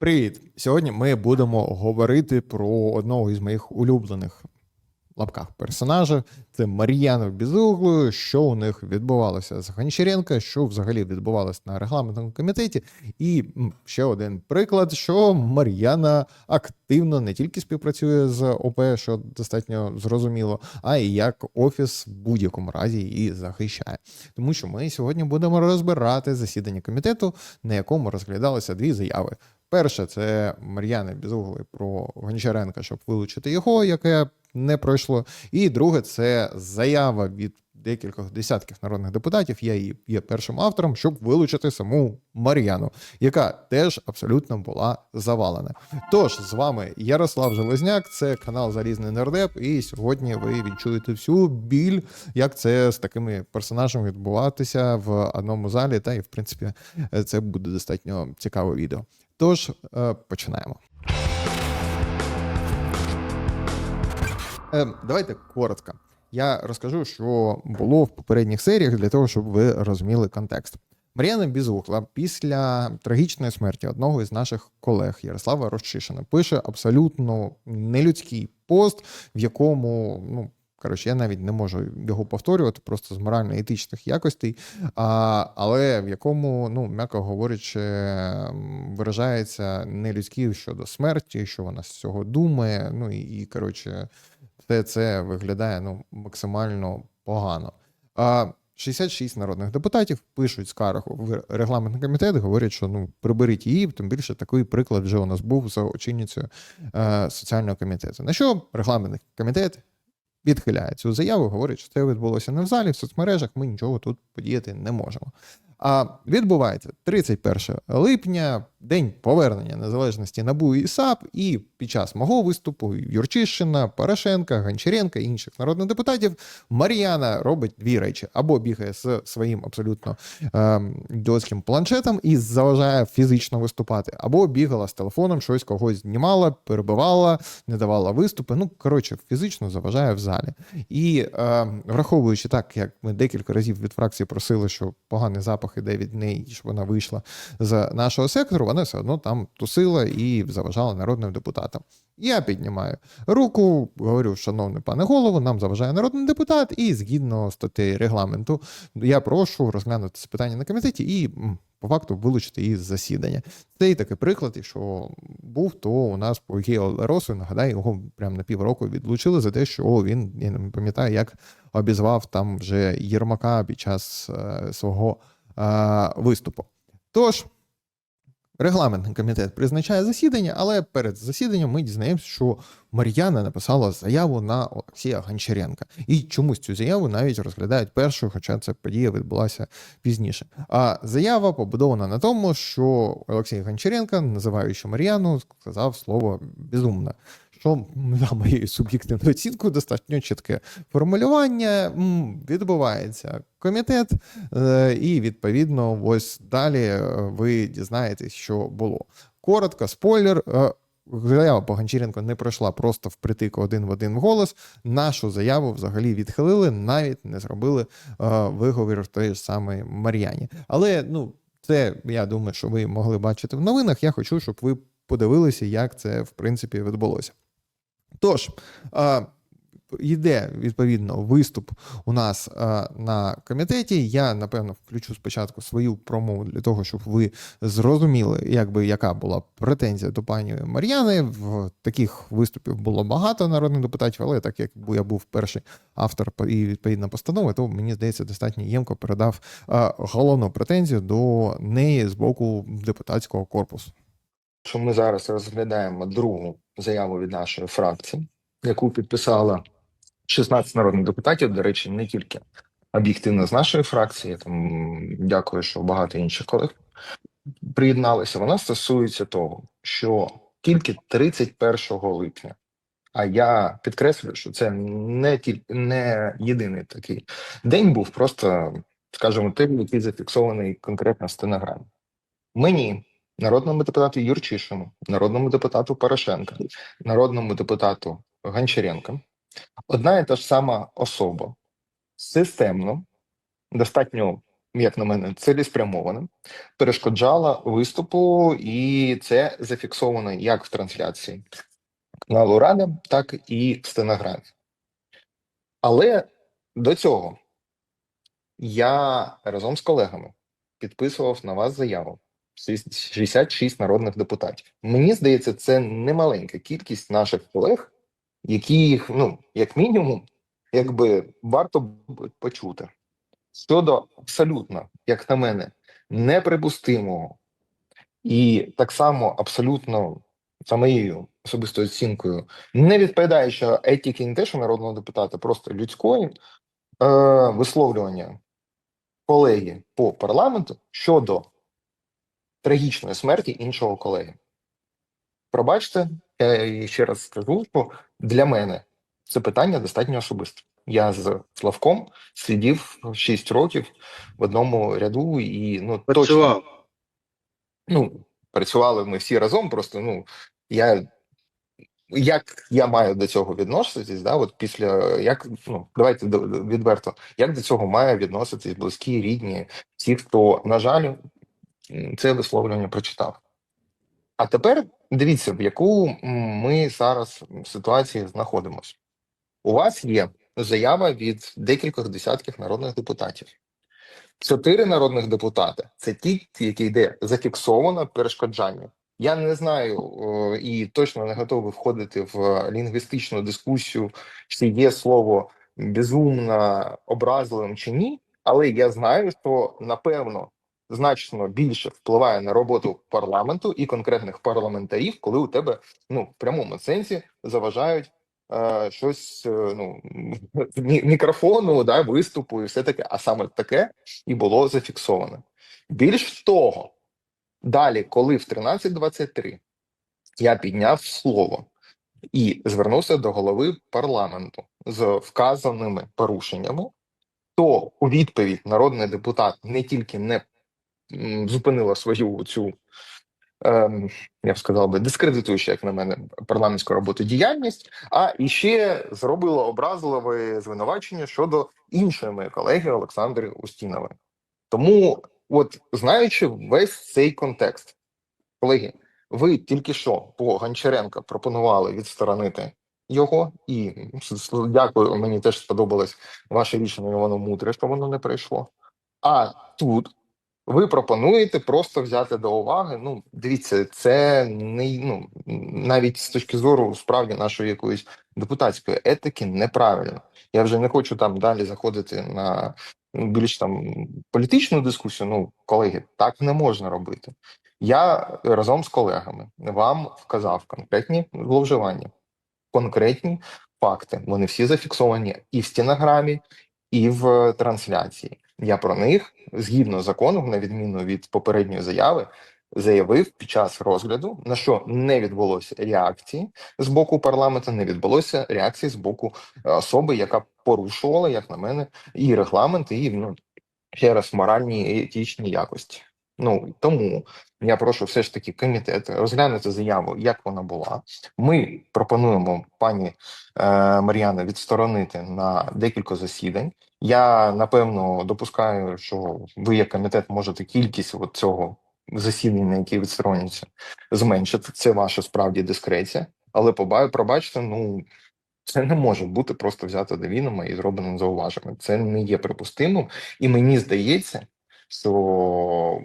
Привіт! Сьогодні ми будемо говорити про одного із моїх улюблених лапках персонажів. Це Мар'яна Безуглою, що у них відбувалося з Гончаренка, що взагалі відбувалося на регламентному комітеті. І ще один приклад, що Мар'яна активно не тільки співпрацює з ОП, що достатньо зрозуміло, а й як офіс в будь-якому разі її захищає. Тому що ми сьогодні будемо розбирати засідання комітету, на якому розглядалися дві заяви. Перше, це Мар'яни Безуглої про Гончаренка, щоб вилучити його, яке не пройшло. І друге, це заява від декількох десятків народних депутатів. Я її є першим автором, щоб вилучити саму Мар'яну, яка теж абсолютно була завалена. Тож з вами Ярослав Железняк, це канал Залізний Нердеп, і сьогодні ви відчуєте всю біль, як це з такими персонажами відбуватися в одному залі. Та і в принципі це буде достатньо цікаве відео. Тож е, починаємо. Е, давайте коротко. Я розкажу, що було в попередніх серіях для того, щоб ви розуміли контекст. Мар'яна Бізухла після трагічної смерті одного із наших колег Ярослава Рощишина пише абсолютно нелюдський пост, в якому ну. Коротше, я навіть не можу його повторювати, просто з морально-етичних якостей, а, але в якому, ну, м'яко говорячи, виражається нелюдський щодо смерті, що вона з цього думає. Ну і, і коротше, все це виглядає ну, максимально погано. А 66 народних депутатів пишуть скаргу в регламентний комітет, говорять, що ну приберіть її, тим більше такий приклад вже у нас був за очільницею е, соціального комітету. На що регламентний комітет відхиляє цю заяву, говорить, що це відбулося не в залі, в соцмережах. Ми нічого тут подіяти не можемо. А відбувається 31 липня, день повернення незалежності НАБУ і САП, і під час мого виступу Юрчишина, Порошенка, Гончаренка і інших народних депутатів Мар'яна робить дві речі: або бігає з своїм абсолютно ем, ідіотським планшетом і заважає фізично виступати, або бігала з телефоном, щось когось знімала, перебивала, не давала виступи. Ну коротше, фізично заважає в залі. І ем, враховуючи так, як ми декілька разів від фракції просили, що поганий запах іде від неї, щоб вона вийшла з нашого сектору, вона все одно там тусила і заважала народним депутатам. Я піднімаю руку, говорю, шановний пане голово, нам заважає народний депутат, і згідно статей регламенту, я прошу розглянути це питання на комітеті і по факту вилучити її з засідання. Це і такий приклад, якщо був, то у нас по Гео Леросу, нагадаю, його прямо на півроку відлучили за те, що він я не пам'ятаю, як обізвав там вже Єрмака під час е, свого виступу. Тож. Регламентний комітет призначає засідання, але перед засіданням ми дізнаємося, що Мар'яна написала заяву на Олексія Гончаренка. І чомусь цю заяву навіть розглядають першою, хоча ця подія відбулася пізніше. А заява побудована на тому, що Олексій Гончаренко, називаючи Мар'яну, сказав слово безумна. Що за моєю суб'єктивною оцінкою достатньо чітке формулювання відбувається комітет, е, і відповідно, ось далі е, ви дізнаєтесь, що було. Коротко, спойлер. е, Заява по Гончаренко не пройшла просто впритик один в один голос. Нашу заяву взагалі відхилили, навіть не зробили е, виговір тої ж самої Мар'яні. Але ну, це я думаю, що ви могли бачити в новинах. Я хочу, щоб ви подивилися, як це в принципі відбулося. Тож, йде відповідно виступ у нас на комітеті. Я напевно включу спочатку свою промову для того, щоб ви зрозуміли, якби яка була претензія до пані Мар'яни. В таких виступів було багато народних депутатів, але так як я був перший автор і відповідна постанова, то мені здається, достатньо ємко передав головну претензію до неї з боку депутатського корпусу. що ми зараз розглядаємо другу заяву від нашої фракції, яку підписала 16 народних депутатів. До речі, не тільки об'єктивно з нашої фракції. Там дякую, що багато інших колег приєдналися. Вона стосується того, що тільки 31 липня. А я підкреслюю, що це не тільки не єдиний такий день був, просто скажімо, тим, який зафіксований конкретно в стенограмі. Мені народному депутату Юрчишину, народному депутату Порошенка, народному депутату Гончаренка, одна і та ж сама особа системно, достатньо як на мене, цілеспрямованим, перешкоджала виступу, і це зафіксовано як в трансляції каналу Рада, так і в стенограмі. Але до цього я разом з колегами підписував на вас заяву. 66 народних депутатів. Мені здається, це немаленька кількість наших колег, яких, ну, як мінімум, якби варто почути. Щодо абсолютно, як на мене, неприпустимого і так само абсолютно за моєю особистою оцінкою, не відповідаючи етики не те, що народного депутата, просто людської е, висловлювання колеги по парламенту щодо трагічної смерті іншого колеги. Пробачте, я ще раз скажу, що для мене це питання достатньо особисте. Я з Славком сидів 6 років в одному ряду і ну точно ну, працювали ми всі разом. Просто ну я як я маю до цього відноситись, да, от після як ну давайте відверто, як до цього має відноситись близькі, рідні, ті, хто, на жаль, це висловлювання прочитав. А тепер дивіться, в яку ми зараз ситуації знаходимося. У вас є заява від декількох десятків народних депутатів. Чотири народних депутати це ті, які йде зафіксовано перешкоджання. Я не знаю і точно не готовий входити в лінгвістичну дискусію, чи є слово безумно образливим чи ні, але я знаю, що напевно значно більше впливає на роботу парламенту і конкретних парламентарів, коли у тебе ну в прямому сенсі заважають е, щось е, ну мікрофону, да, виступу і все таке, а саме таке і було зафіксовано. Більш того, далі, коли в 13.23 я підняв слово і звернувся до голови парламенту з вказаними порушеннями, то у відповідь народний депутат не тільки не зупинила свою цю, ем, я б сказав би, дискредитуючу, як на мене, парламентську роботу діяльність, а іще зробила образливе звинувачення щодо іншої моєї колеги Олександри Устінової. Тому, от знаючи весь цей контекст, колеги, ви тільки що по Гончаренка пропонували відсторонити його, і дякую, мені теж сподобалось ваше рішення, воно мудре, що воно не пройшло. А тут ви пропонуєте просто взяти до уваги. Ну, дивіться, це не ну навіть з точки зору справді нашої якоїсь депутатської етики неправильно. Я вже не хочу там далі заходити на ну, більш там політичну дискусію. Ну, колеги, так не можна робити. Я разом з колегами вам вказав конкретні зловживання, конкретні факти. Вони всі зафіксовані і в стенограмі, і в трансляції. Я про них згідно закону, на відміну від попередньої заяви, заявив під час розгляду, на що не відбулося реакції з боку парламенту, не відбулося реакції з боку е, особи, яка порушувала, як на мене, і регламент, і ну ще раз моральні і етичні якості. Ну тому я прошу все ж таки комітет розглянути заяву, як вона була. Ми пропонуємо пані е, Мар'яна відсторонити на декілька засідань. Я напевно допускаю, що ви, як комітет, можете кількість от цього засідань, на які відсторонюються, зменшити. Це ваша справді дискреція. Але поба- пробачте, ну це не може бути просто взято до відома і зроблено зауваження. Це не є припустимим, і мені здається, що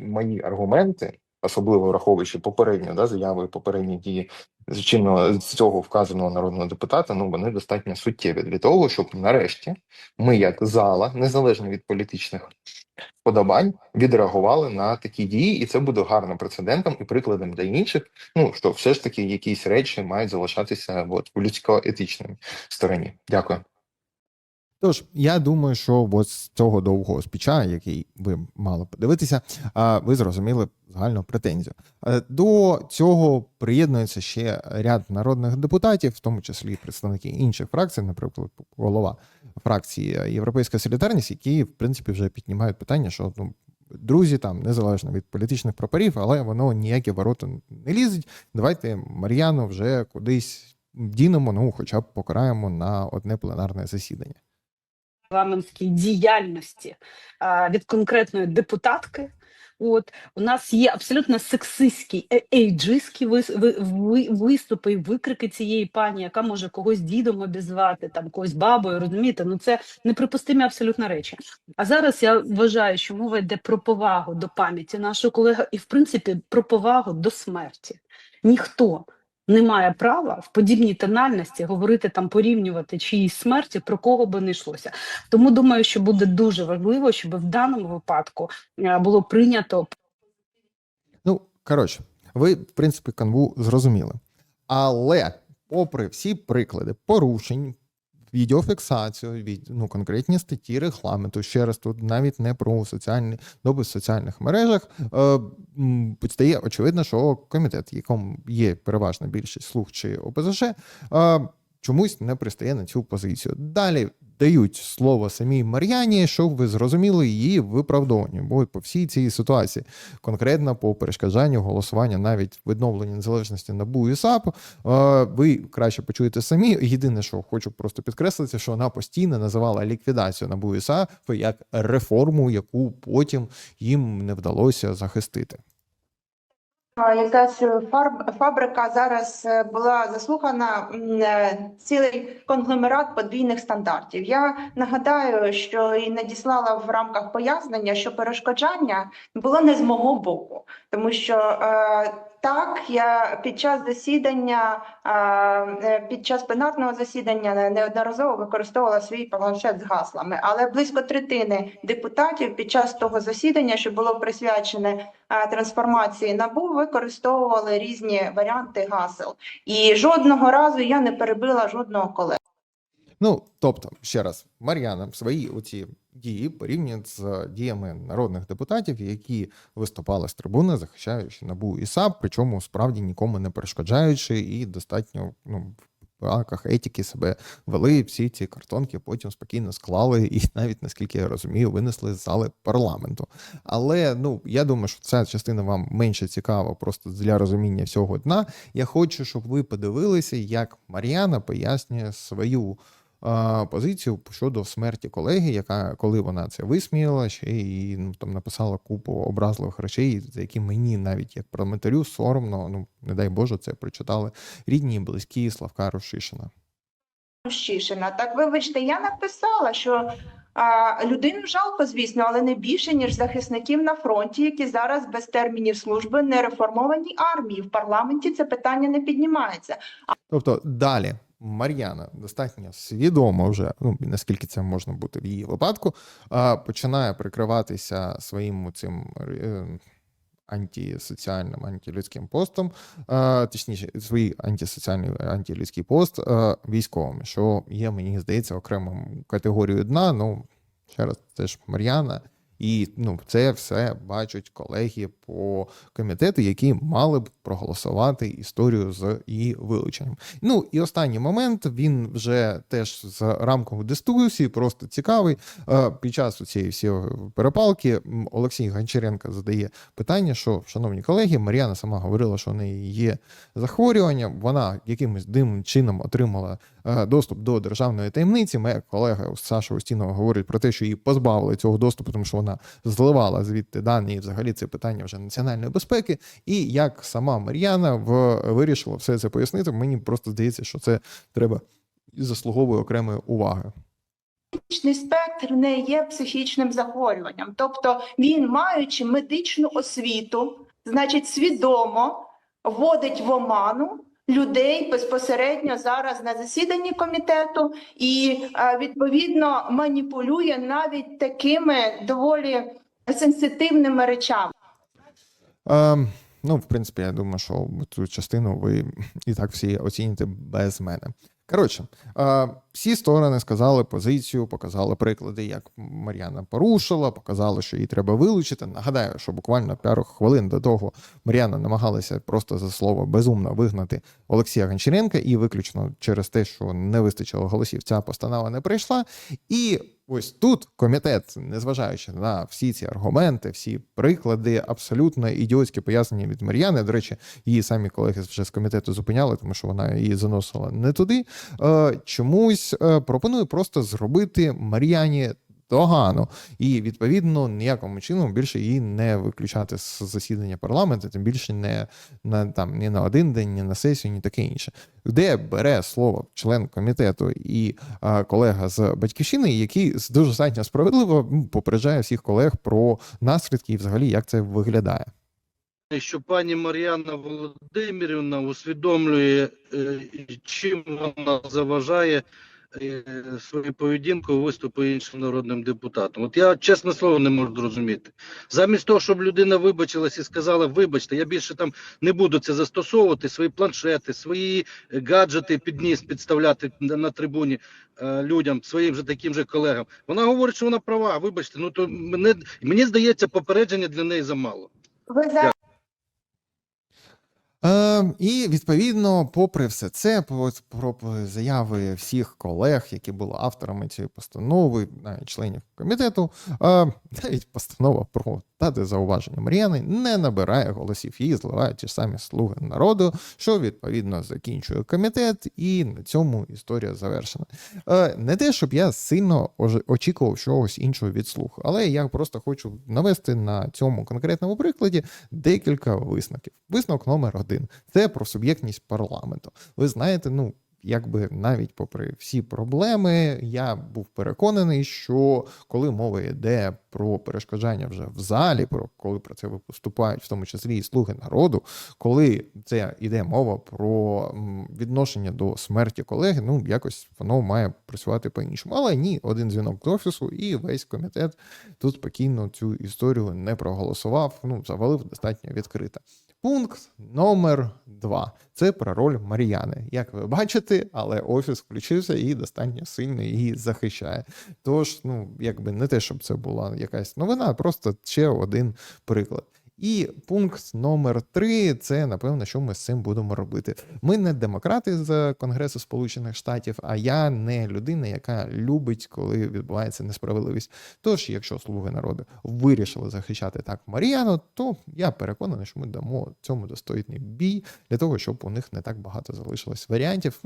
мої аргументи, особливо враховуючи попередню да, заяву і попередні дії з чинного цього вказаного народного депутата, ну вони достатньо суттєві для того, щоб нарешті ми, як зала, незалежно від політичних подобань, відреагували на такі дії, і це буде гарним прецедентом і прикладом для інших. Ну що все ж таки якісь речі мають залишатися от, в людсько-етичній стороні. Дякую. Тож, я думаю, що от з цього довгого спіча, який ви мали подивитися, ви зрозуміли загальну претензію. Е, До цього приєднується ще ряд народних депутатів, в тому числі представники інших фракцій, наприклад, голова фракції Європейська Солідарність, які, в принципі, вже піднімають питання, що ну. Друзі, там незалежно від політичних прапорів, але воно ніякі ворота не лізуть. Давайте Мар'яну вже кудись дінемо, ну хоча б покараємо на одне пленарне засідання. Парламентській діяльності від конкретної депутатки. От у нас є абсолютно сексистські, е- ейджистські вис- ви- ви- виступи і викрики цієї пані, яка може когось дідом обізвати, там когось бабою. Розумієте? Ну це неприпустимі абсолютно речі. А зараз я вважаю, що мова йде про повагу до пам'яті нашого колеги, і в принципі про повагу до смерті. Ніхто не має права в подібній тональності говорити там, порівнювати чиїсь смерті, про кого би не йшлося. Тому думаю, що буде дуже важливо, щоб в даному випадку е, було прийнято Ну, коротше, ви, в принципі, канву зрозуміли. Але, попри всі приклади порушень, відеофіксацію, від, ну, конкретні статті регламенту, ще раз тут навіть не про соціальні доби в соціальних мережах, е, стає очевидно, що комітет, якому є переважна більшість слуг чи ОПЗЖ, е, чомусь не пристає на цю позицію. Далі дають слово самій Мар'яні, щоб ви зрозуміли її виправдовування. Бо по всій цій ситуації, конкретно по перешкоджанню голосування, навіть відновлення незалежності НАБУ і САП, е, ви краще почуєте самі. Єдине, що хочу просто підкреслити, що вона постійно називала ліквідацію НАБУ і САП як реформу, яку потім їм не вдалося захистити. Якась е, фабрика зараз е, була заслухана е, цілий конгломерат подвійних стандартів. Я нагадаю, що і надіслала в рамках пояснення, що перешкоджання було не з мого боку, тому що так я під час засідання, е, під час пленарного засідання неодноразово використовувала свій планшет з гаслами, але близько третини депутатів під час того засідання, що було присвячене трансформації НАБУ використовували різні варіанти гасел. І жодного разу я не перебила жодного колеги. Ну, тобто, ще раз, Мар'яна свої оці дії порівнює з діями народних депутатів, які виступали з трибуни, захищаючи НАБУ і САП, причому справді нікому не перешкоджаючи, і достатньо ну, в рамках етики себе вели всі ці картонки, потім спокійно склали і навіть, наскільки я розумію, винесли з зали парламенту. Але ну я думаю, що ця частина вам менше цікава, просто для розуміння всього дна. Я хочу, щоб ви подивилися, як Мар'яна пояснює свою позицію щодо смерті колеги, яка коли вона це висміяла, ще і ну там написала купу образливих речей, за які мені навіть як парламентарю соромно, ну не дай Боже, це прочитали рідні і близькі Славка Рушишина. Рощишина. Так, вибачте, я написала, що а, людину жалко, звісно, але не більше, ніж захисників на фронті, які зараз без термінів служби не реформованій армії. В парламенті це питання не піднімається. Тобто далі Мар'яна достатньо свідомо вже, ну наскільки це можна бути в її випадку, починає прикриватися своїм цим е, антисоціальним, антилюдським постом, точніше, свій антисоціальний антилюдський пост військовим, що є, мені здається, окремою категорією дна. Ну, ще раз, це ж Мар'яна. І ну, це все бачать колеги по комітету, які мали б проголосувати історію з її вилученням. Ну і останній момент він вже теж з рамкової дискусії, просто цікавий. Е, Під час цієї всієї перепалки Олексій Гончаренко задає питання, що, шановні колеги, Мар'яна сама говорила, що в неї є захворювання. Вона якимось дивним чином отримала доступ до державної таємниці. Моя колега Саша Устінова говорить про те, що її позбавили цього доступу, тому що вона зливала звідти дані, і взагалі це питання вже національної безпеки. І як сама Мар'яна в, вирішила все це пояснити, мені просто здається, що це треба заслуговує окремої уваги. Психічний спектр не є психічним захворюванням, тобто він, маючи медичну освіту, значить свідомо вводить в оману людей безпосередньо зараз на засіданні комітету і е, відповідно маніпулює навіть такими доволі сенситивними речами. Ем, ну, в принципі, я думаю, що цю частину ви і так всі оціните без мене. Коротше, всі сторони сказали позицію, показали приклади, як Мар'яна порушила, показали, що її треба вилучити. Нагадаю, що буквально пару хвилин до того Мар'яна намагалася просто за слово безумно вигнати Олексія Гончаренка, і виключно через те, що не вистачило голосів, ця постанова не прийшла. І Ось тут комітет, незважаючи на всі ці аргументи, всі приклади, абсолютно ідіотські пояснення від Мар'яни. До речі, її самі колеги вже з комітету зупиняли, тому що вона її заносила не туди. Е, чомусь е, пропоную просто зробити Мар'яні догану, і відповідно ніякому чином більше її не виключати з засідання парламенту, тим більше не на там ні на один день, ні на сесію, ні таке інше. Де бере слово член комітету і а, колега з батьківщини, який дуже достатньо справедливо попереджає всіх колег про наслідки і взагалі як це виглядає. що пані Мар'яна Володимирівна усвідомлює, е, чим вона заважає е, своєю поведінкою виступу іншим народним депутатам. От я чесне слово не можу зрозуміти. Замість того, щоб людина вибачилась і сказала, вибачте, я більше там не буду це застосовувати, свої планшети, свої е, гаджети підніс підставляти на, трибуні е, людям, своїм же таким же колегам. Вона говорить, що вона права. Вибачте, ну то мене мені здається, попередження для неї замало. Ви Е, і відповідно, попри все це, про заяви всіх колег, які були авторами цієї постанови, навіть членів комітету, е, навіть постанова про дати зауваження Мар'яни не набирає голосів. Її зливають ті самі слуги народу, що відповідно закінчує комітет, і на цьому історія завершена. Е, не те, щоб я сильно очікував чогось іншого від слух, але я просто хочу навести на цьому конкретному прикладі декілька висновків. Висновок номер один це про суб'єктність парламенту. Ви знаєте, ну. Якби навіть попри всі проблеми, я був переконаний, що коли мова йде про перешкоджання вже в залі, про коли про це виступають, в тому числі і слуги народу, коли це йде мова про відношення до смерті колеги, ну якось воно має працювати по-іншому. Але ні, один дзвінок з офісу, і весь комітет тут спокійно цю історію не проголосував. Ну, завалив достатньо відкрито. Пункт номер два це про роль Мар'яни. Як ви бачите, але офіс включився і достатньо сильно її захищає. Тож, ну, якби не те, щоб це була якась новина, просто ще один приклад. І пункт номер три це напевно, що ми з цим будемо робити. Ми не демократи з Конгресу Сполучених Штатів, а я не людина, яка любить, коли відбувається несправедливість. Тож, якщо слуги народу вирішили захищати так Маріану, то я переконаний, що ми дамо цьому достойний бій для того, щоб у них не так багато залишилось варіантів.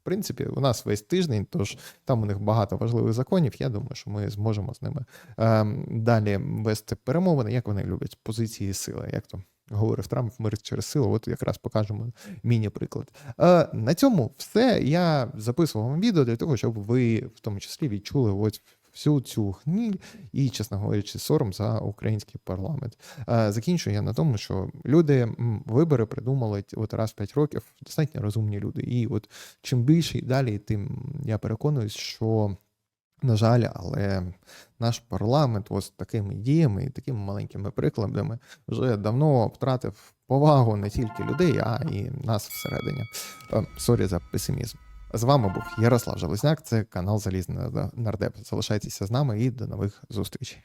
В принципі, у нас весь тиждень, тож там у них багато важливих законів. Я думаю, що ми зможемо з ними ем, далі вести перемовини, як вони люблять позиції сили. Як то говорив Трамп, мир через силу. От якраз покажемо міні-приклад. Е, на цьому все. Я записував вам відео для того, щоб ви в тому числі відчули ось всю цю гниль і, чесно говорячи, сором за український парламент. Е, Закінчую я на тому, що люди вибори придумали от раз в 5 років достатньо розумні люди. І от чим більше і далі, тим я переконуюсь, що. На жаль, але наш парламент ось такими діями і такими маленькими прикладами вже давно втратив повагу не тільки людей, а і нас всередині. Е, Сорі за песимізм. З вами був Ярослав Железняк, це канал Залізний Нардеп. Залишайтеся з нами і до нових зустрічей.